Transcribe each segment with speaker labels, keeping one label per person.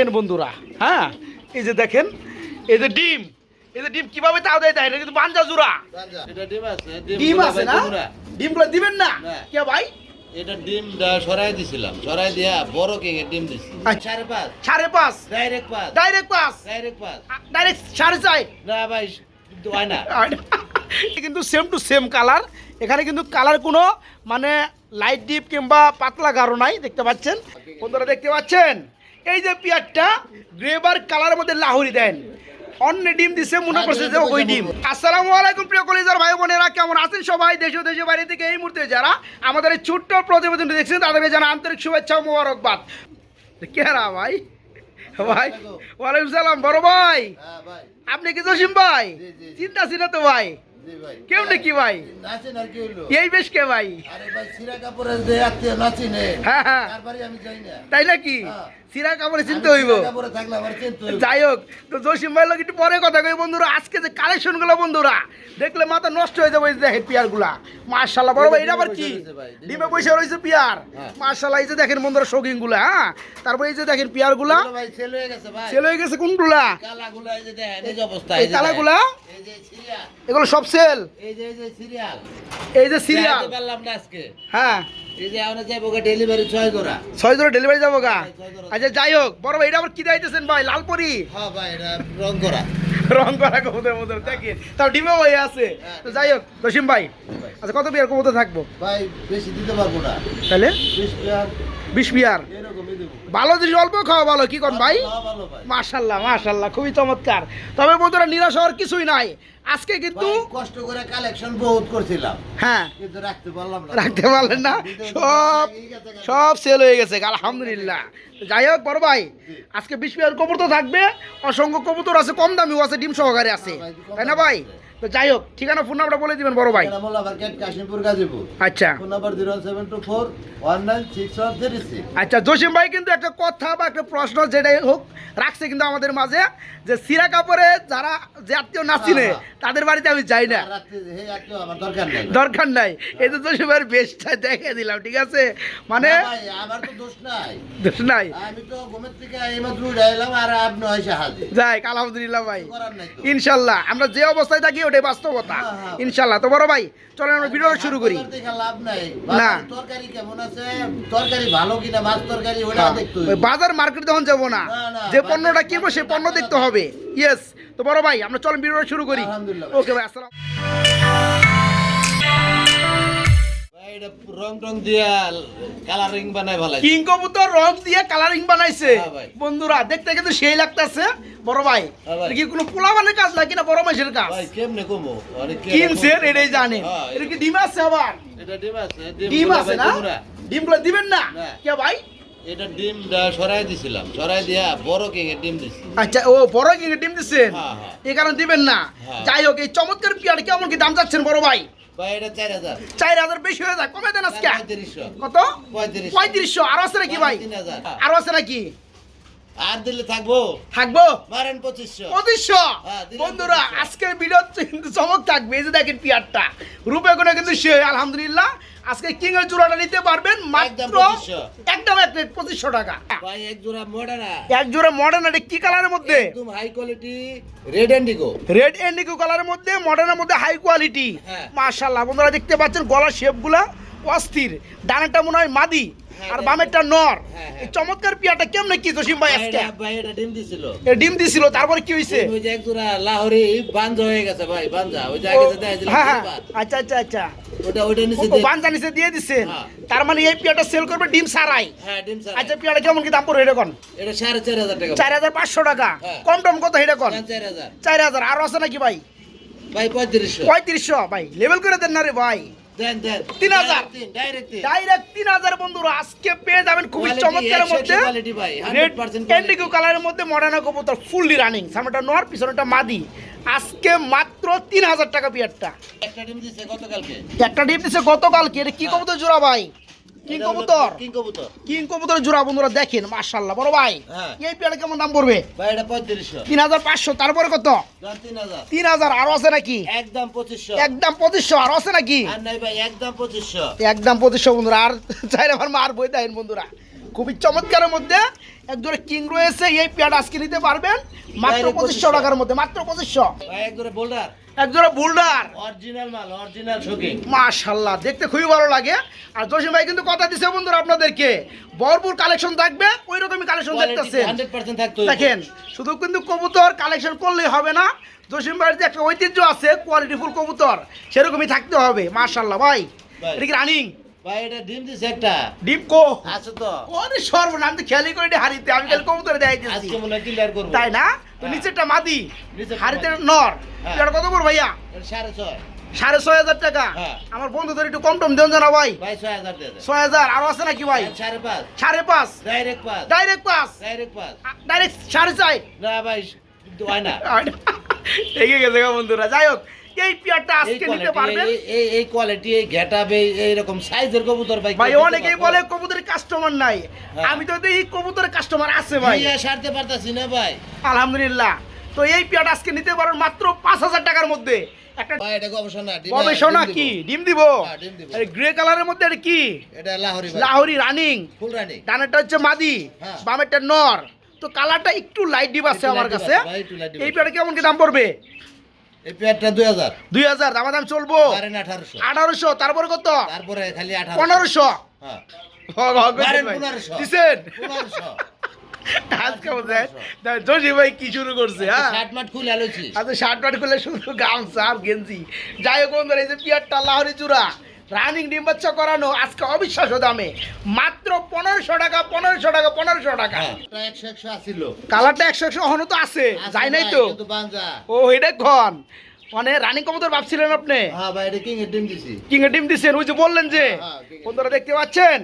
Speaker 1: দেখেন বন্ধুরা হ্যাঁ? এই যে দেখেন এই যে ডিম এই যে ডিম কীভাবে তাও দেয় দেয় কিন্তু বাঞ্জা জুরা
Speaker 2: এটা ডিম আছে
Speaker 1: ডিম আছে না? ডিমগুলো দিবেন না। কে ভাই?
Speaker 2: এটা ডিমটা সরাই দিছিলাম সরাই দিয়া বড় কিং এর ডিম দিছি।
Speaker 1: আচ্ছা।
Speaker 2: সাড়ে পাঁচ।
Speaker 1: সাড়ে পাঁচ?
Speaker 2: ডাইরেক্ট পাঁচ।
Speaker 1: ডাইরেক্ট পাঁচ?
Speaker 2: ডাইরেক্ট পাঁচ।
Speaker 1: ডাইরেক্ট সাড়ে চার?
Speaker 2: না ভাই হয় না।
Speaker 1: কিন্তু সেম টু সেম কালার এখানে কিন্তু কালার কোনো মানে লাইট ডিপ কিংবা পাতলা গাঢ় নাই দেখতে পাচ্ছেন? বন্ধুরা দেখতে পাচ্ছেন? এই যে পেঁয়াজটা গ্রেবার কালারের মধ্যে লাহুরি দেন। অন্য ডিম দিছে মনে করছে যে ওই ডিম। আসসালামু আলাইকুম প্রিয় কলিজার ভাই বোনেরা কেমন আছেন সবাই? দেশ ও দেশের বাইরে থেকে এই মুহূর্তে যারা আমাদের এই ছোট্ট প্রতিবেদনটি দেখছেন তাদেরকে জানা আন্তরিক শুভেচ্ছা ও মোবারকবাদ। কেরা ভাই? ভাই ওয়ালাইকুম সালাম বড় ভাই।
Speaker 2: হ্যাঁ
Speaker 1: আপনি কি জসিম ভাই?
Speaker 2: জি, জি।
Speaker 1: চিন্তা ছিল তো ভাই? কেউ নাকি ভাই? এই বেশ কে ভাই? হ্যাঁ হ্যাঁ।
Speaker 2: তারপরে আমি যাই না।
Speaker 1: তাই নাকি। সিরা কাপড়ে চিনতে হইব যাই হোক তো জসিম ভাই লোক একটু পরে কথা কই বন্ধুরা আজকে যে কালেকশনগুলো বন্ধুরা দেখলে মাথা নষ্ট হয়ে যাবে দেখেন পিয়ারগুলা মার্শাল্লাহ বড় ভাই এটা আবার কি
Speaker 2: ডিমে
Speaker 1: পয়সা রয়েছে পিয়ার
Speaker 2: হ্যাঁ।
Speaker 1: মার্শাল্লাহ এই যে দেখেন বন্ধুরা শৌখিনগুলা হ্যাঁ তারপরে এই যে দেখেন
Speaker 2: পিয়ারগুলা সেল হয়ে গেছে
Speaker 1: হয়ে কোনগুলা
Speaker 2: কালাগুলা
Speaker 1: এগুলো সব সেল
Speaker 2: এই যে সিরিয়াল
Speaker 1: এই যে সিরিয়াল হ্যাঁ
Speaker 2: ছয় জোড়া
Speaker 1: ডেলিভারি যাব গা? আচ্ছা যাই হোক বড় ভাই এটা আবার কি ভাই লালপরি?
Speaker 2: হ্যাঁ রং করা
Speaker 1: রং করা কবুতর মতো দেখেন। তাও ডিমে ভাই আছে। তো যাই হোক দশিম ভাই আচ্ছা কত বিয়ার কবুতর থাকব?
Speaker 2: ভাই বেশি দিতে পারব না।
Speaker 1: তাহলে?
Speaker 2: বিশ
Speaker 1: বিয়ার। ভালো জিনিস অল্প খাওয়া ভালো কি কন ভাই? মাশাল্লাহ মাশাল্লাহ খুবই চমৎকার। তবে বন্ধুরা নিরাশ হওয়ার কিছুই নাই। আজকে কিন্তু
Speaker 2: কষ্ট করে কালেকশন বহুত করছিলাম।
Speaker 1: হ্যাঁ।
Speaker 2: কিন্তু রাখতে পারলাম না।
Speaker 1: রাখতে পারলেন না? সব সব সেল হয়ে গেছে আলহামদুলিল্লাহ। যাই হোক বড় ভাই আজকে বিশ পিয়ার কবুতর থাকবে। অসংখ্য কবুতর আছে কম দামিও আছে ডিম সহকারে আছে। তাই না ভাই? তো যাই হোক ঠিকানা ফোন নাম্বারটা বলে দিবেন বড় ভাই। আচ্ছা।
Speaker 2: Phone number zero seven two four one nine six one three six.
Speaker 1: আচ্ছা জসিম ভাই কিন্তু একটা কথা বা একটা প্রশ্ন যেটাই হোক রাখছে কিন্তু আমাদের মাঝে যে সিরা কাপড়ে যারা যে আত্মীয় নাচিনে
Speaker 2: হ্যাঁ,
Speaker 1: তাদের বাড়িতে আমি যাই না।
Speaker 2: দরকার নাই।
Speaker 1: এই তো জসিম ভাইয়ের বেশটা দেখে দিলাম ঠিক আছে? মানে
Speaker 2: আমার তো দোষ নাই।
Speaker 1: দোষ নাই।
Speaker 2: আমি তো ঘুমের থেকে এইমাত্র আর আপনি হয়েছে হাজির
Speaker 1: যাই আলহামদুলিল্লাহ ভাই। ইনশাল্লাহ। আমরা যে অবস্থায় থাকি ওটাই বাস্তবতা।
Speaker 2: হ্যাঁ, হ্যাঁ।
Speaker 1: ইনশাল্লাহ তো বড় ভাই চলেন আমরা ভিডিও শুরু করি। না।
Speaker 2: বাজার
Speaker 1: হ্যাঁ। বাজার মার্কেট তখন যাব না, যে পণ্যটা কিনবো সে পণ্য দেখতে হবে। ইয়েস তো বড় ভাই আমরা চলেন ভিডিও শুরু করি। ওকে ভাই আসসালাম।
Speaker 2: রং দিয়া কালারিং বানাই ভালো
Speaker 1: কিং কবুতর রং দিয়ে কালারিং বানাইছে।
Speaker 2: হ্যাঁ
Speaker 1: বন্ধুরা দেখতে কিন্তু সেই লাগতেছে বড় ভাই।
Speaker 2: হ্যাঁ
Speaker 1: কি কোনো কাজ না বড় মাসের কাজ?
Speaker 2: ভাই কেমনে কমো?
Speaker 1: কিনছেন এটাই জানেন
Speaker 2: হ্যাঁ,
Speaker 1: এটা কি ডিম আছে আবার?
Speaker 2: এটা ডিম আছে
Speaker 1: ডিম আছে না? ডিমগুলো দিবেন না। কে ভাই?
Speaker 2: এটা ডিমটা সরাই দিছিলাম। সরাই দিয়া বড় কিং এর ডিম দিছি।
Speaker 1: আচ্ছা ও বড় কি ডিম। এই কারণে দিবেন না। যাই হোক এই চমৎকার পিয়ার কেমন কি দাম যাচ্ছেন বড় ভাই?
Speaker 2: চার হাজার?
Speaker 1: বেশি হয়ে যায়। কমে দেন আজকে? কত?
Speaker 2: পঁয়ত্রিশশো।
Speaker 1: পঁয়ত্রিশশো। আরও আছে নাকি ভাই। আরও আছে নাকি?
Speaker 2: আর দিলে থাকব?
Speaker 1: থাকব?
Speaker 2: মারেন পঁচিশশো।
Speaker 1: পঁচিশশো?
Speaker 2: হ্যাঁ,
Speaker 1: বন্ধুরা আজকের ভিডিও কিন্তু চমক থাকবে। এই যে দেখেন পিয়ারটা। রূপে করে কিন্তু সে আলহামদুলিল্লাহ। আজকে কিং এর চূড়াটা নিতে পারবেন মাত্র
Speaker 2: একদম
Speaker 1: এক প্লেট পঁচিশশো টাকা।
Speaker 2: ভাই এক জোড়া মডারা
Speaker 1: এক জোড়া মডার্ন এটা কি কালারের মধ্যে?
Speaker 2: একদম high quality red indigo
Speaker 1: red indigo কালারের মধ্যে মডার্নের মধ্যে হাই কোয়ালিটি
Speaker 2: হ্যাঁ।
Speaker 1: মাশাআল্লাহ বন্ধুরা দেখতে পাচ্ছেন গলার শেপগুলা অস্থির। ডানাটা মনে হয় মাদি। আর
Speaker 2: হ্যাঁ।
Speaker 1: বামেরটা নর।
Speaker 2: হ্যাঁ, হ্যাঁ।
Speaker 1: চমৎকার পিয়াটা কেমনে কি জসিম ভাই আজকে?
Speaker 2: ভাই এটা ডিম দিছিল।
Speaker 1: এ ডিম দিছিল তারপরে কি হইছে?
Speaker 2: ওই যে এক জোড়া লাহোরি বাঞ্জা হয়ে গেছে ভাই বাঞ্জা। ওই যে
Speaker 1: ও,
Speaker 2: আগে যে
Speaker 1: হ্যাঁ আচ্ছা আচ্ছা আচ্ছা।
Speaker 2: ওটা ওটা নিচে
Speaker 1: ও বানজা নিচে দিয়ে দিচ্ছেন
Speaker 2: হ্যাঁ।
Speaker 1: তার মানে এই পিয়াটা সেল করবে ডিম সারাই
Speaker 2: হ্যাঁ ডিম স্যার
Speaker 1: আচ্ছা পিয়াটা কেমন কি দাম পড়বে এটা কোন?
Speaker 2: এটা সাড়ে চার হাজার টাকা
Speaker 1: চার হাজার পাঁচশো টাকা। কম টম কত এটা কোন?
Speaker 2: হ্যাঁ, চার হাজার।
Speaker 1: চার আছে নাকি ভাই?
Speaker 2: ভাই পঁয়ত্রিশশো।
Speaker 1: পঁয়ত্রিশশো। ভাই লেভেল করে দেন না রে ভাই।
Speaker 2: দেন দেন।
Speaker 1: তিন।
Speaker 2: ডাইরেক্ট
Speaker 1: ডাইরেক্ট বন্ধুরা আজকে পেয়ে যাবেন চমৎকারের মধ্যে।
Speaker 2: একশো quality ভাই, 100%
Speaker 1: রেড
Speaker 2: quality।
Speaker 1: এন্ডিগো কালারের মধ্যে মডার্না কবুতর ফুললি রানিং সামনেটা নর পিছনেটা মাদি। আজকে মাত্র তিন হাজার টাকা পিয়ারটা।
Speaker 2: একটা ডিম দিছে গতকালকে।
Speaker 1: একটা ডিপ দিছে গতকালকে এটা কি কবুতর জোড়া ভাই? কিং কবুতর
Speaker 2: কিং কবুতর
Speaker 1: কিং কবুতর জোড়া বন্ধুরা দেখেন মাশাল্লাহ বড় ভাই।
Speaker 2: হ্যাঁ।
Speaker 1: এই পেয়ারা কেমন দাম পড়বে?
Speaker 2: ভাই এটা পঁয়ত্রিশশো।
Speaker 1: তিন হাজার পাঁচশো তারপরে কত?
Speaker 2: দেন তিন হাজার।
Speaker 1: তিন হাজার আরও আছে নাকি?
Speaker 2: একদম পঁচিশশো।
Speaker 1: একদম পঁচিশশো আরও আছে নাকি?
Speaker 2: আর নাই ভাই একদম পঁচিশশো।
Speaker 1: একদম পঁচিশশো বন্ধুরা আর চাইলে আমার মার বই দেন বন্ধুরা। খুবই চমৎকারের মধ্যে একজোড়ে কিং রয়েছে এই পেয়ারটা আজকে নিতে পারবেন। মাত্র পঁচিশশো
Speaker 2: 2500
Speaker 1: টাকার মধ্যে মাত্র পঁচিশশো।
Speaker 2: বোল্ডার
Speaker 1: একজোড়ে বুলডার।
Speaker 2: অরিজিনাল মাল অরিজিনাল শোকিং
Speaker 1: মাশাল্লাহ দেখতে খুবই ভালো লাগে। আর জসিম ভাই কিন্তু কথা দিছে বন্ধুরা আপনাদেরকে। ভরপুর কালেকশন থাকবে ওই রকমই কালেকশন দেখতেছেন।
Speaker 2: হান্ড্রেড পার্সেন্ট থাকতো
Speaker 1: দেখেন শুধু কিন্তু কবুতর কালেকশন করলেই হবে না। জসিম ভাইয়ের যে একটা ঐতিহ্য আছে কোয়ালিটিফুল কবুতর সেরকমই থাকতে হবে মাশাল্লাহ। ভাই
Speaker 2: ভাই।
Speaker 1: এটা কি রানিং
Speaker 2: ভাই এটা ডিম দিছে একটা।
Speaker 1: ডিপ কো?
Speaker 2: আছে তো।
Speaker 1: ওরে সর্বনাম তো খেয়ালি করে হারিতে আমি কবুতরে
Speaker 2: আজকে মনে ক্লিয়ার করব।
Speaker 1: তাই না? তো
Speaker 2: হ্যাঁ।
Speaker 1: নিচেরটা মাদি
Speaker 2: হাড়িতে
Speaker 1: নর।
Speaker 2: হ্যাঁ।
Speaker 1: এটা কত ভাইয়া?
Speaker 2: সাড়ে ছয়।
Speaker 1: সাড়ে ছয় হাজার টাকা।
Speaker 2: হ্যাঁ।
Speaker 1: আমার বন্ধুদের একটু কম টম দেন জানা ভাই।
Speaker 2: ছয় হাজার
Speaker 1: আরও আছে নাকি ভাই?
Speaker 2: সাড়ে পাঁচ। ডাইরেক্ট
Speaker 1: ডাইরেক্ট
Speaker 2: ডাইরেক্ট
Speaker 1: সাড়ে
Speaker 2: না ভাই হয় না।
Speaker 1: গেছে বন্ধুরা। যাই হোক এই পেয়ারটা আজকে নিতে পারবেন।
Speaker 2: এই- এই কোয়ালিটি এই গেটআপ এই এইরকম সাইজের কবুতর ভাই
Speaker 1: ভাই অনেকেই বলে কবুতরের কাস্টমার নাই।
Speaker 2: হ্যাঁ।
Speaker 1: আমি তো এই কবুতরের কাস্টমার আছে ভাই।
Speaker 2: সারতে পারতাছি না ভাই।
Speaker 1: আলহামদুলিল্লাহ। তো এই পেয়ারটা আজকে নিতে পারেন মাত্র পাঁচ হাজার টাকার মধ্যে। একটা
Speaker 2: গবেষণা ডিম-
Speaker 1: গবেষণা
Speaker 2: ডিম
Speaker 1: কি? ডিম দিব?
Speaker 2: হ্যাঁ, ডিম দিব।
Speaker 1: গ্রে কালারের মধ্যে এটা কি?
Speaker 2: এটা লাহোরি ভাই।
Speaker 1: লাহোরি রানিং ডানেরটা হচ্ছে মাদি।
Speaker 2: হ্যাঁ।
Speaker 1: বামেরটা নর। তো কালারটা একটু লাইট ডিপ আছে আমার কাছে। এই। পেয়ারটা কেমন কি দাম পড়বে?
Speaker 2: এই পেয়ারটা দুই হাজার।
Speaker 1: দুই দাম চলবো।
Speaker 2: বারেন আঠারোশো।
Speaker 1: আঠারোশো তারপরে কত?
Speaker 2: তারপরে খালি আঠারো
Speaker 1: পনেরোশো।
Speaker 2: হ্যাঁ। 1500
Speaker 1: দিছেন?
Speaker 2: পনেরোশো।
Speaker 1: আজকে বোধহয় জসি ভাই কি শুরু করছে হ্যাঁ?
Speaker 2: শার্ট
Speaker 1: আচ্ছা শার্ট প্যান্ট খুলে শুধু গামছা আর গেঞ্জি। যাই হোক বন্ধুরা এই যে পিয়ারটা লাহরি চূড়া। রানিং ডিম বাচ্চা করানো আজকে অবিশ্বাস্য দামে। মাত্র পনেরোশো টাকা পনেরোশো টাকা পনেরোশো টাকা।
Speaker 2: হ্যাঁ।
Speaker 1: কালারটা একশো একশো এখনও তো আছে যাই নাই তো। ও এটা খন মানে রানিং কবুতর ভাবছিলেন আপনি?
Speaker 2: হ্যাঁ ভাই এটা কিং এর ডিম দিছি।
Speaker 1: কিং এর ডিম দিচ্ছেন ওই যে বললেন যে
Speaker 2: হ্যাঁ, হ্যাঁ,
Speaker 1: বন্ধুরা দেখতে পাচ্ছেন?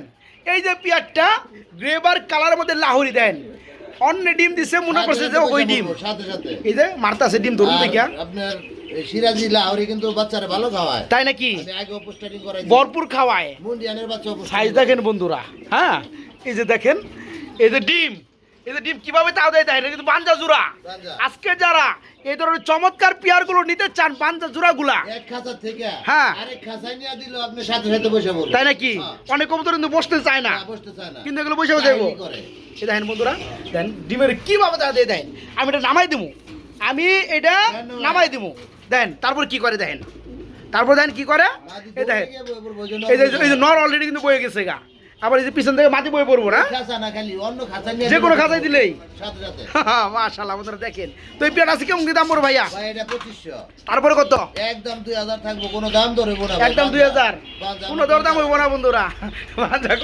Speaker 1: এই যে পিয়ারটা গ্রেবার কালারের মধ্যে লাহরি দেন। অন্য ডিম দিছে মনে করছে যে ওই ডিম।
Speaker 2: সাথে সাথে।
Speaker 1: এই যে মারতাছে ডিম ধরুন দেখিয়া।
Speaker 2: আপনার সিরাজি লাহোরি কিন্তু বাচ্চারা ভালো খাওয়ায়।
Speaker 1: তাই নাকি?
Speaker 2: আগে পোস্টারিং করাই
Speaker 1: ভরপুর খাওয়ায়।
Speaker 2: মুন্ডিয়ানের বাচ্চা
Speaker 1: সাইজ দেখেন বন্ধুরা হ্যাঁ? এই যে দেখেন এই যে ডিম। এই ডিম কীভাবে তাও দেয় দেয় কিন্তু বাঞ্জা জোড়া আজকে যারা এই ধরনের চমৎকার পিয়ারগুলো নিতে চান বাঞ্জা জোড়া গুলা হ্যাঁ।
Speaker 2: বসে
Speaker 1: তাই নাকি? অনেক কবুতর কিন্তু বসতে চায় না। কিন্তু এগুলো যাব
Speaker 2: কাহিনী
Speaker 1: এই দেখেন বন্ধুরা দেন ডিমের কীভাবে তারা দিয়ে দেন। আমি এটা নামাই দিব আমি এটা। নামাই দিব দেন তারপর কি করে দেখেন? তারপর দেখেন কি করে? এই দেখেন। এই যে নর অলরেডি কিন্তু বয়ে গেছে গা। আবার এই যে পিছন থেকে মাটি বয়ে পড়ব না? যে কোনো খাঁচায় দিলেই। বন্ধুরা দেখেন। তো এই পেয়ার আছে কেমন দাম পড়ো ভাইয়া? তারপরে কত?
Speaker 2: একদম দুই হাজার থাকব কোনো দাম ধরবো না
Speaker 1: একদম দুই হাজার। কোনো দর দাম হইব না বন্ধুরা।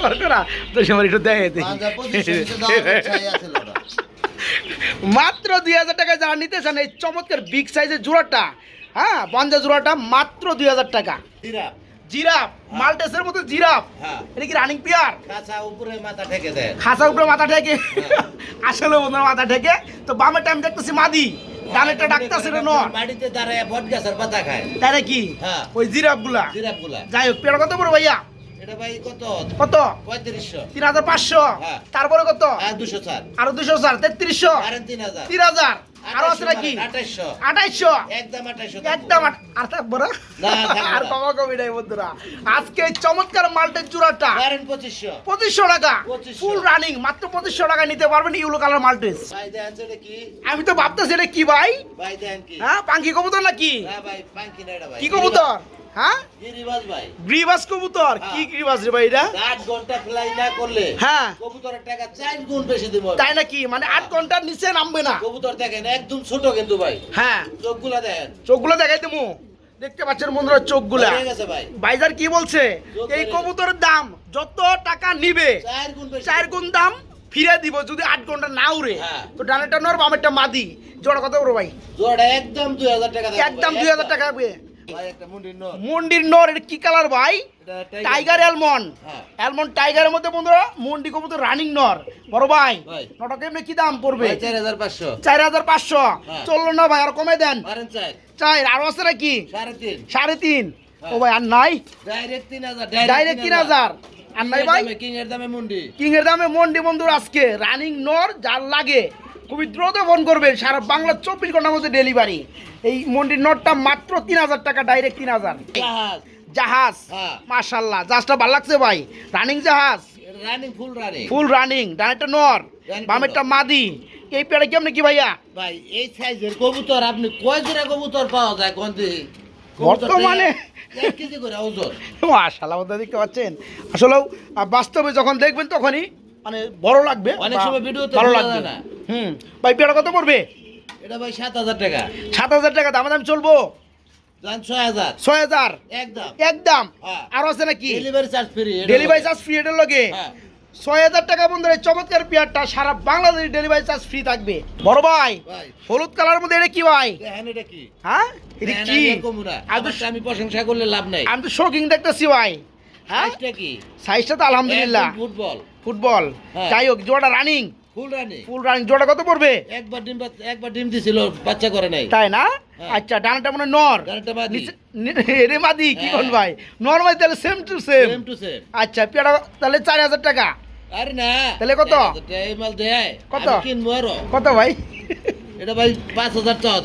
Speaker 1: কর করা। তো সময় একটু। মাত্র দুই হাজার টাকায় যারা নিতে চান এই চমৎকার বিগ সাইজের জোড়াটা হ্যাঁ বাঞ্জা জোড়াটা মাত্র দুই হাজার টাকা।
Speaker 2: জিরাফ,
Speaker 1: জিরাফ মালটেসের মতো জিরাফ।
Speaker 2: হ্যাঁ।
Speaker 1: এটা কি রানিং পিয়ার
Speaker 2: খাঁচা উপরে মাথা ঠেকে দেয়।
Speaker 1: খাসা উপরে মাথা ঠেকে?
Speaker 2: হ্যাঁ।
Speaker 1: আসলে বন্ধুরা মাথা ঠেকে। তো বামের টাইম দেখতেছি মাদি। ডাকতেছে নর
Speaker 2: দাঁড়ায় বট গাছের পাতা খায়। হ্যাঁ।
Speaker 1: ওই যাই হোক পেয়ার কত বড় ভাইয়া?
Speaker 2: এটা ভাই কত?
Speaker 1: কত?
Speaker 2: পঁয়ত্রিশশো।
Speaker 1: তিন হাজার পাঁচশো।
Speaker 2: হ্যাঁ।
Speaker 1: তারপরে কত?
Speaker 2: দুশো চার।
Speaker 1: আরও দুশো চার তেত্রিশশো।
Speaker 2: আর তিন হাজার।
Speaker 1: তিন হাজার। আরও আছে নাকি?
Speaker 2: আঠাইশশো
Speaker 1: আঠাইশশো
Speaker 2: একদম আঠাইশশো
Speaker 1: একদম আর থাকব না?
Speaker 2: না,
Speaker 1: আর কমা কমি নাই বন্ধুরা। আজকে চমৎকার মাল্টের টাকা। ফুল রানিং মাত্র টাকা নিতে পারবেন ইউলো কালার মাল্টেস।
Speaker 2: ভাই কি?
Speaker 1: আমি তো ভাবতেছি এটা কি ভাই?
Speaker 2: কি?
Speaker 1: হ্যাঁ পাঙ্কি কবুতর নাকি?
Speaker 2: ভাই পাঙ্কি না এটা ভাই।
Speaker 1: কি কবুতর? হ্যাঁ?
Speaker 2: গিরিবাজ ভাই।
Speaker 1: গ্রিবাস কবুতর? কি
Speaker 2: হ্যাঁ।
Speaker 1: রে ভাই এটা
Speaker 2: আট ঘণ্টা ফ্লাই না করলে
Speaker 1: হ্যাঁ।
Speaker 2: কবুতরের টাকা চার গুণ বেশি দিব।
Speaker 1: তাই নাকি? মানে আট ঘণ্টার নিচে নামবে না।
Speaker 2: কবুতর দেখেন একদম ছোট কিন্তু ভাই।
Speaker 1: হ্যাঁ।
Speaker 2: চোখগুলা দেখেন।
Speaker 1: চোখগুলো দেখাই দেবো দেখতে পাচ্ছেন বন্ধুরা চোখগুলা।
Speaker 2: হয়ে গেছে ভাই।
Speaker 1: বাইজার কি বলছে? এই কবুতরের দাম যত টাকা নিবে
Speaker 2: চার গুণ
Speaker 1: দাম ফিরে দিব যদি আট ঘণ্টা না উড়ে।
Speaker 2: হ্যাঁ।
Speaker 1: তো ডানেরটা নর বামেরটা মাদি। জোড়া কত বড় ভাই?
Speaker 2: জোড়া একদম দুই হাজার টাকা
Speaker 1: একদম দুই হাজার টাকা
Speaker 2: মুন্ডির
Speaker 1: নর। এটা কি কালার ভাই? টাইগার অ্যালমন
Speaker 2: হ্যাঁ।
Speaker 1: অ্যালমন টাইগারের মধ্যে বন্ধুরা মন্ডি কবুতর রানিং নর। বড় ভাই। নটা কেমনি কি দাম পড়বে?
Speaker 2: চার হাজার পাঁচশো।
Speaker 1: চার হাজার পাঁচশো।
Speaker 2: হ্যাঁ।
Speaker 1: চলল না ভাই আর কমে দেন। চাই আরও আছে নাকি?
Speaker 2: সাড়ে তিন।
Speaker 1: সাড়ে তিন।
Speaker 2: হ্যাঁ।
Speaker 1: ও ভাই আর নাই?
Speaker 2: ডাইরেক্ট তিন হাজার
Speaker 1: ডাইরেক্ট তিন হাজার। আর নাই ভাই?
Speaker 2: কিং এর দামে মুন্ডি।
Speaker 1: কিং এর দামে মন্ডি বন্ধুর আজকে। রানিং নর যার লাগে। খুবই দ্রুত ফোন করবেন। সারা বাংলা চব্বিশ ঘণ্টার মধ্যে ডেলিভারি। এই মন্ডির নটটা মাত্র তিন হাজার টাকা ডাইরেক্ট তিন হাজার।
Speaker 2: জাহাজ। হ্যাঁ।
Speaker 1: মাশাল্লাহ জাহাজটা ভালো লাগছে ভাই? রানিং জাহাজ।
Speaker 2: Running full running
Speaker 1: full running ডানেরটা নর। বামেরটা মাদি। এই পেয়ারা কেমন কি ভাইয়া?
Speaker 2: ভাই এই সাইজের কবুতর আপনি কয় জোড়া কবুতর পাওয়া যায় কোন
Speaker 1: বর্তমানে- বন্ধুরা দেখতে পাচ্ছেন। আসলেও বাস্তবে যখন দেখবেন তখনই মানে বড় লাগবে
Speaker 2: অনেক সময় ভিডিওতে
Speaker 1: ভালো লাগবে।
Speaker 2: না।
Speaker 1: হুম। ভাই পেয়ারা কত পড়বে?
Speaker 2: এটা ভাই সাত হাজার টাকা।
Speaker 1: সাত হাজার টাকা দাম দাম চলবো?
Speaker 2: ছয় হাজার। একদম।
Speaker 1: একদম?
Speaker 2: হ্যাঁ।
Speaker 1: আছে নাকি?
Speaker 2: Delivery charge free
Speaker 1: delivery charge free এটার লগে? ছয় হাজার টাকা বন্ধুরা চমৎকার পেয়ারটা সারা বাংলাদেশ ডেলিভারি চার্জ ফ্রি থাকবে। বড় ভাই হলুদ কালার মধ্যে এটা কি ভাই?
Speaker 2: দেখেন এটা কি?
Speaker 1: হ্যাঁ? এটা কি?
Speaker 2: আমি আর প্রশংসা করলে লাভ নাই।
Speaker 1: আমি তো শৌকিং দেখতেছি ভাই। হ্যাঁ?
Speaker 2: সাইজটা কি?
Speaker 1: সাইজটা তো আলহামদুলিল্লাহ।
Speaker 2: ফুটবল
Speaker 1: ফুটবল
Speaker 2: হ্যাঁ।
Speaker 1: যাই হোক জোড়া রানিং
Speaker 2: ফুল রানি।
Speaker 1: ফুল রানিং জোড়া কত পড়বে?
Speaker 2: একবার ডিম একবার ডিম দিছিল বাচ্চা করে নাই।
Speaker 1: তাই না?
Speaker 2: হ্যাঁ।
Speaker 1: আচ্ছা ডানাটা মনে নর।
Speaker 2: ডানাটা মাদি।
Speaker 1: কি কোন
Speaker 2: হ্যাঁ।
Speaker 1: ভাই নর্মাল তাহলে same to same
Speaker 2: same to same
Speaker 1: আচ্ছা তাহলে চার হাজার টাকা।
Speaker 2: আরে না।
Speaker 1: তাহলে কত?
Speaker 2: এই মাল দেয়।
Speaker 1: কত?
Speaker 2: কিনবো আরও।
Speaker 1: কত ভাই?
Speaker 2: এটা ভাই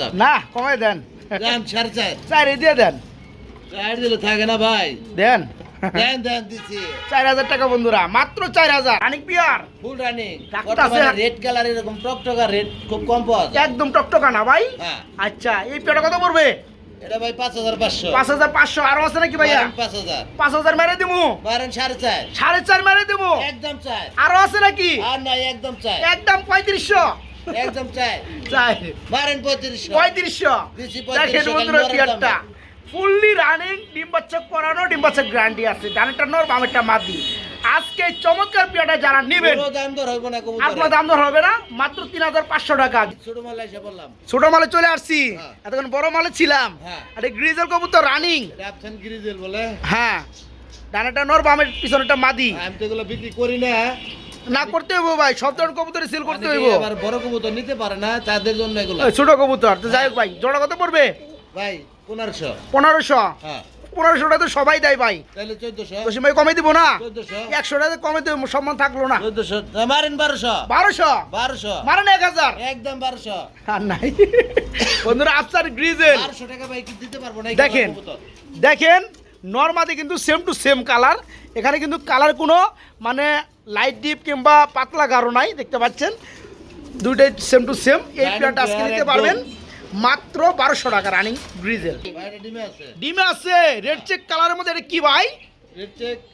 Speaker 2: দাম
Speaker 1: না কমাই দেন।
Speaker 2: দাম
Speaker 1: দিয়ে দেন।
Speaker 2: দিলে থাকে না ভাই।
Speaker 1: দেন।
Speaker 2: দেন দেন
Speaker 1: টাকা বন্ধুরা মাত্র চার হাজার। অনেক pair
Speaker 2: full running.
Speaker 1: Doctor
Speaker 2: red colour এরকম টকটকা রেড খুব কম পাওয়া যায়।
Speaker 1: একদম টকটকা না ভাই?
Speaker 2: হ্যাঁ।
Speaker 1: আচ্ছা এই পেয়ারটা কত পড়বে?
Speaker 2: এটা ভাই পাঁচ হাজার পাঁচশো।
Speaker 1: পাঁচ হাজার পাঁচশো আরও আছে নাকি ভাইয়া?
Speaker 2: মারেন পাঁচ হাজার।
Speaker 1: পাঁচ হাজার মেরে দেবো
Speaker 2: মারেন সাড়ে চার।
Speaker 1: সাড়ে চার মেরে দেবো
Speaker 2: একদম চার।
Speaker 1: আরও আছে নাকি?
Speaker 2: আর নাই একদম চার।
Speaker 1: একদম পঁয়ত্রিশশো।
Speaker 2: একদম চার।
Speaker 1: চাই
Speaker 2: মারেন পঁয়ত্রিশশো।
Speaker 1: পঁয়ত্রিশশো।
Speaker 2: দিচ্ছি
Speaker 1: দেখেন বন্ধুরা
Speaker 2: দামে।
Speaker 1: ফুললি রানিং ডিম বাচ্চা করানো ডিম বাচ্চা গ্যারান্টি আছে। ডানেরটা নর বামেরটা মাদি আজকে চমৎকার পিয়াটা যারা নেবেন
Speaker 2: দাম দর হইব না
Speaker 1: আপনার দাম দর হবে না মাত্র তিন হাজার পাঁচশো টাকা।
Speaker 2: ছোট মাল এসে বললাম।
Speaker 1: ছোট মালে চলে আসছি।
Speaker 2: হ্যাঁ।
Speaker 1: এতক্ষণ বড় মালে ছিলাম।
Speaker 2: হ্যাঁ।
Speaker 1: আরে গ্রিজেল কবুতর রানিং
Speaker 2: গ্রিজেল বলে।
Speaker 1: হ্যাঁ। ডানাটা নর বামের পিছনেটা মাদি।
Speaker 2: আমি তো এগুলো বিক্রি করি না।
Speaker 1: না করতে হইব ভাই সব ধরনের কবুতরে সেল করতে হইব।
Speaker 2: আবার বড় কবুতর নিতে পারে না তাদের জন্য এগুলো।
Speaker 1: ছোট কবুতর তো যাই হোক ভাই জোড়া কত পড়বে?
Speaker 2: ভাই পনেরোশো।
Speaker 1: পনেরোশো?
Speaker 2: হ্যাঁ।
Speaker 1: পনেরোশো টাকা তো সবাই দেয় ভাই।
Speaker 2: তাহলে চোদ্দশো।
Speaker 1: সীমায় কমে দিব না? একশো টাকা কমে দেবো সম্মান থাকল না।
Speaker 2: চোদ্দশো। মারেন বারোশো।
Speaker 1: বারোশো?
Speaker 2: বারোশো।
Speaker 1: মারেন এক হাজার।
Speaker 2: একদম বারোশো।
Speaker 1: আর নাই। বন্ধুরা আফসার গ্রিজেল।
Speaker 2: বারোশো টাকা ভাই দিতে পারব? না
Speaker 1: দেখেন। দেখেন নর্মাদি কিন্তু সেম টু সেম কালার এখানে কিন্তু কালার কোনো মানে লাইট ডিপ কিংবা পাতলা গাঢ় নাই দেখতে পাচ্ছেন? দুইটাই সেম টু সেম এই প্লেয়ারটা আজকে নিতে পারবেন। মাত্র বারোশো টাকা রানিং গ্রিজেল
Speaker 2: ডিমে আছে।
Speaker 1: রেড চেক কালারের মধ্যে এটা কি ভাই?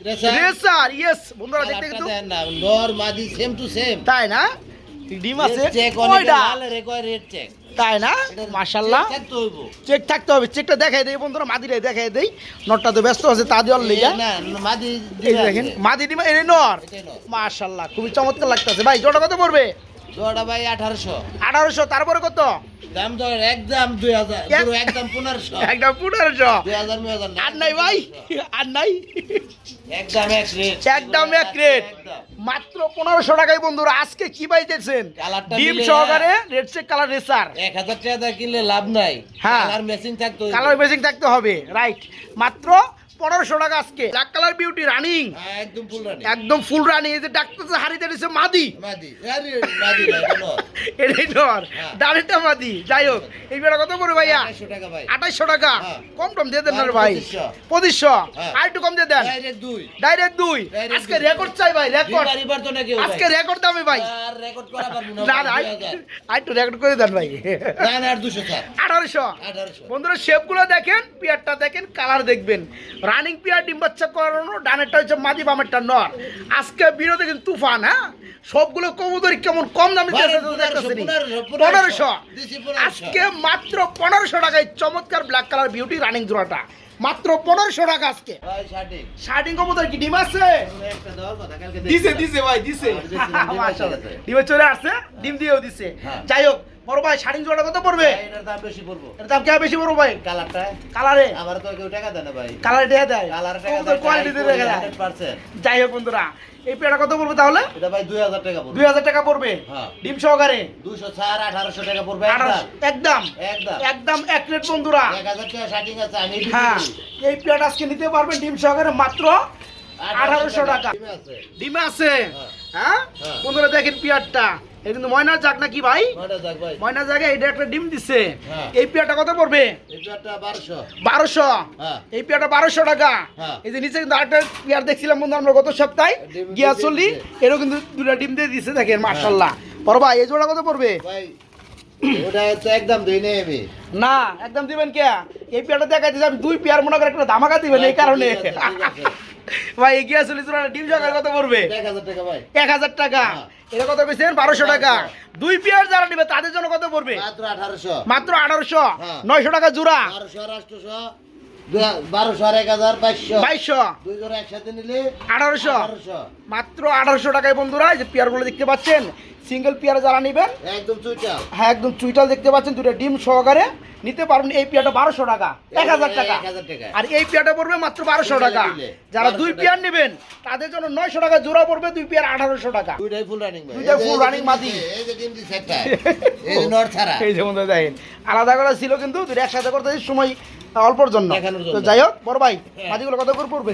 Speaker 2: রেসার
Speaker 1: রেসার ইয়েস বন্ধুরা দেখতে কিন্তু
Speaker 2: নর মাদি সেম টু সেম
Speaker 1: তাই না? ডিম আছে।
Speaker 2: চেক
Speaker 1: কয়টা?
Speaker 2: লাল রে কয় রেড চেক
Speaker 1: তাই না? মাশাল্লাহ
Speaker 2: চেক থাকতে
Speaker 1: হবে। চেকটা দেখাই দেই বন্ধুরা মাদিরে দেখাই দেই। নটটা তো ব্যস্ত আছে তা
Speaker 2: মাদি
Speaker 1: দেখেন ডিমা নর। মাশাল্লাহ খুবই চমৎকার লাগতেছে। ভাই জোড়া কত পড়বে?
Speaker 2: জোড়া ভাই আঠারোশো।
Speaker 1: আঠারোশো তারপরে কত?
Speaker 2: দাম তো একদম দুই হাজার একদম পনেরোশো।
Speaker 1: একদম পনেরোশো।
Speaker 2: দুই হাজার দুই হাজার
Speaker 1: আর নাই ভাই আর নাই।
Speaker 2: একদম এক রেট।
Speaker 1: একদম এক রেট। মাত্র পনেরোশো টাকায় বন্ধুরা আজকে কি পাইতেছেন? ডিম সহকারে রেড চেক কালার রেসার
Speaker 2: এক হাজার টাকা কিনলে লাভ নাই।
Speaker 1: হ্যাঁ।
Speaker 2: কালার মেশিন থাকতো
Speaker 1: কালার বেসিং থাকতে হবে। রাইট মাত্র পনেরোশো টাকা আজকে। ব্ল্যাক কালার বিউটি রানিং
Speaker 2: একদম ফুল রানি
Speaker 1: একদম ফুল রানিং এই যে ডাক্তার হারিতে দিচ্ছে মাদি। এটাই নর
Speaker 2: হ্যাঁ।
Speaker 1: ডানেরটা মাদি। যাই হোক এই বেড়া কত পড়ে ভাইয়া? আঠাইশশো টাকা
Speaker 2: হ্যাঁ।
Speaker 1: কম টম দিয়ে দেন ভাই।
Speaker 2: পঁচিশশো। হ্যাঁ।
Speaker 1: আর একটু কম দিয়ে দেন।
Speaker 2: ডাইরেক্ট দুই।
Speaker 1: আজকে রেকর্ড চাই ভাই রেকর্ড আজকে রেকর্ড দামে ভাই।
Speaker 2: না
Speaker 1: না। আর একটু রেকর্ড করে দেন ভাই। আঠারোশো। বন্ধুরা শেপগুলো দেখেন পিয়ারটা দেখেন কালার দেখবেন। রানিং পিয়ার ডিম বাচ্চা করানো ডানেরটা হচ্ছে মাদি বামেরটা নর। আজকে বিরোধে কিন্তু তুফান হ্যাঁ? সবগুলো কবুতরি কেমন কম দামে।
Speaker 2: পনেরোশো।
Speaker 1: আজকে মাত্র পনেরোশো টাকায় চমৎকার ব্ল্যাক কালার বিউটি রানিং জোড়াটা। মাত্র পনেরোশো টাকা আজকে। শার্টিং কবুতর কি ডিম আছে?
Speaker 2: তোমরা একটা দেওয়ার কথা কালকে
Speaker 1: দিছে দিছে ভাই দিছে।
Speaker 2: ডিম
Speaker 1: ডিমে চলে আসছে ডিম দিয়েও দিছে।
Speaker 2: হ্যাঁ।
Speaker 1: যাই হোক বড় ভাই জোড়া কত পড়বে?
Speaker 2: এটার দাম বেশি পড়ব।
Speaker 1: এর দাম কে বেশি বড় ভাই?
Speaker 2: কালারটা?
Speaker 1: কালারে?
Speaker 2: আমার তো কেউ টাকা দেয় না ভাই।
Speaker 1: কালার দেয়া দেয়?
Speaker 2: কালার টাকা
Speaker 1: কবুতর কোয়ালিটি দিয়ে দেখা যায় যাই হোক বন্ধুরা এই পেয়ারা কত পড়বে তাহলে?
Speaker 2: এটা ভাই দুই হাজার টাকা পড়বে।
Speaker 1: দুই হাজার টাকা পড়বে।
Speaker 2: হ্যাঁ।
Speaker 1: ডিম সহকারে?
Speaker 2: টাকা পড়বে
Speaker 1: একদম।
Speaker 2: একদম।
Speaker 1: একদম। এক প্লেট বন্ধুরা।
Speaker 2: এক হাজার টাকা শার্টিং আছে আমি
Speaker 1: হ্যাঁ এই পেয়ারটা আজকে নিতে পারবেন ডিম সহকারে মাত্র আঠারোশো টাকা।
Speaker 2: ডিমে আছে।
Speaker 1: ডিমে আছে?
Speaker 2: হ্যাঁ।
Speaker 1: হ্যাঁ?
Speaker 2: হ্যাঁ।
Speaker 1: বন্ধুরা দেখেন পেয়ারটা। এটা কিন্তু ময়নার জাগ নাকি ভাই? ময়নার জাগে এটা একটা ডিম দিচ্ছে
Speaker 2: হ্যাঁ।
Speaker 1: এই পেয়ারটা কত পড়বে?
Speaker 2: বারোশো। হ্যাঁ।
Speaker 1: এই পেয়ারটা বারোশো টাকা।
Speaker 2: হ্যাঁ।
Speaker 1: এই যে নিচে কিন্তু আরেকটা পেয়ার দেখছিলাম বন্ধু আমরা গত সপ্তাহে। গিয়া চল্লি এরও কিন্তু দুটা ডিম দিয়ে দিচ্ছে দেখেন মার্শাল্লাহ বড় ভাই এই জোড়া কত পড়বে?
Speaker 2: ভাই ওটা একদম দুই নেই আমি
Speaker 1: না একদম দিবেন কে? এই পেয়ারটা দেখা দিচ্ছে আমি দুই পেয়ার মনে করে একটা ধামাকা দিবেন এই কারণে। ভাই এগিয়ে আসলে তোরা ডিম কত পড়বে?
Speaker 2: এক হাজার টাকা হ্যাঁ।
Speaker 1: এটা কত বারোশো টাকা। দুই পেয়ার যারা নিবে তাদের জন্য কত পড়বে?
Speaker 2: মাত্র আঠারোশো। হ্যাঁ।
Speaker 1: নয়শো টাকা জোড়া।
Speaker 2: বারোশো আর আটশোশো এক হাজার বাইশশো।
Speaker 1: বাইশশো।
Speaker 2: দুই জোড়া একসাথে নিলে
Speaker 1: আঠারোশো।
Speaker 2: আঠারোশো।
Speaker 1: মাত্র আঠারোশো টাকায় বন্ধুরা যে পেয়ারগুলো দেখতে পাচ্ছেন সিঙ্গেল পেয়ার যারা নেবেন
Speaker 2: একদম চুইটা
Speaker 1: হ্যাঁ একদম চুইটাল দেখতে পাচ্ছেন দুটো ডিম সহকারে নিতে পারবেন। এই পেয়ারটা বারোশো টাকা এক হাজার টাকা। আর এই পেয়ারটা পড়বে মাত্র বারোশো টাকা। যারা দুই। পেয়ার নেবেন তাদের জন্য নয়শো টাকা জোড়া পড়বে দুই পেয়ার আঠারোশো টাকা।
Speaker 2: দুইটাই ফুল রানিং
Speaker 1: দুইটাই মাদি।
Speaker 2: এই যে ডিম দিছে একটা। এই যে নর ছাড়া।
Speaker 1: এই যে বন্ধু দেখেন আলাদা করে ছিল কিন্তু দুটো একসাথে করতে সময় অল্পর জন্য। যাই হোক বড় ভাই
Speaker 2: হ্যাঁ।
Speaker 1: মাদিগুলো কত করে পড়বে?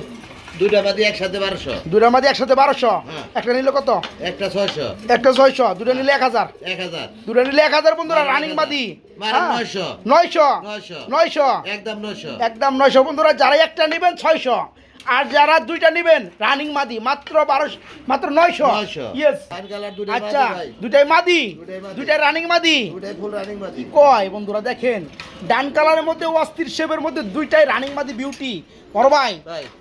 Speaker 2: দুইটা মাদি একসাথে বারোশো।
Speaker 1: মাদি একসাথে বারোশো।
Speaker 2: হ্যাঁ।
Speaker 1: একটা নিলে কত?
Speaker 2: একটা ছয়শো।
Speaker 1: একটা ছয়শো দুটো নিলে এক হাজার।
Speaker 2: এক হাজার।
Speaker 1: দুটো নিলে এক হাজার বন্ধুরা রানিং মাদি হ্যাঁ।
Speaker 2: নয়শো।
Speaker 1: নয়শো।
Speaker 2: নয়শো।
Speaker 1: নয়শো।
Speaker 2: একদম নয়শো।
Speaker 1: একদম নয়শো। বন্ধুরা যারা একটা নেবেন ছয়শো। আর যারা দুইটা নেবেন রানিং মাদি মাত্র বারোশো মাত্র নয়শো। ইয়েস আচ্ছা দুটাই মাদি
Speaker 2: দুইটাই
Speaker 1: রানিং মাদি। কয় বন্ধুরা দেখেন ডান কালারের মধ্যে অস্থির শেপের মধ্যে দুইটাই রানিং মাদি বিউটি বড় ভাই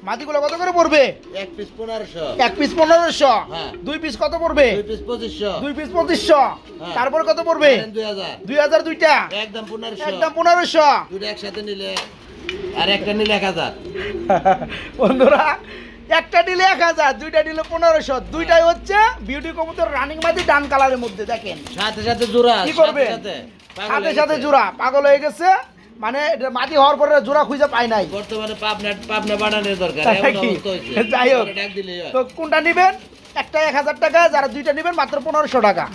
Speaker 1: মাদিগুলো কত করে পড়বে?
Speaker 2: এক পিস পনেরোশো।
Speaker 1: এক পিস পনেরোশো।
Speaker 2: হ্যাঁ।
Speaker 1: দুই পিস কত পড়বে?
Speaker 2: দুই পিস পঁচিশশো।
Speaker 1: দুই পিস পঁচিশশো।
Speaker 2: হ্যাঁ।
Speaker 1: তারপর কত পড়বে?
Speaker 2: দুই হাজার।
Speaker 1: দুই হাজার দুইটা।
Speaker 2: একদম পনেরোশো।
Speaker 1: একদম পনেরোশো।
Speaker 2: দুইটা একসাথে নিলে আর একটা নিলে এক হাজার।
Speaker 1: বন্ধুরা একটা এক হাজার দুইটা পনেরোশো। দুইটাই হচ্ছে বিউটি কবুতর রানিং মাদি ডান কালারের মধ্যে দেখেন।
Speaker 2: সাথে সাথে জোড়া
Speaker 1: কি করবে?
Speaker 2: সাথে পাগল
Speaker 1: সাথে
Speaker 2: হয়ে গেছে।
Speaker 1: জোড়া পাগল হয়ে গেছে। মানে মাটি হওয়ার পরে জোড়া খুঁজে পাই নাই।
Speaker 2: বর্তমানে পাবনা পাবনা বানানোর দরকার?
Speaker 1: যাই হোক। তো কোনটা নিবেন? একটা এক হাজার টাকা যারা দুইটা নিবেন মাত্র পনেরোশো টাকা।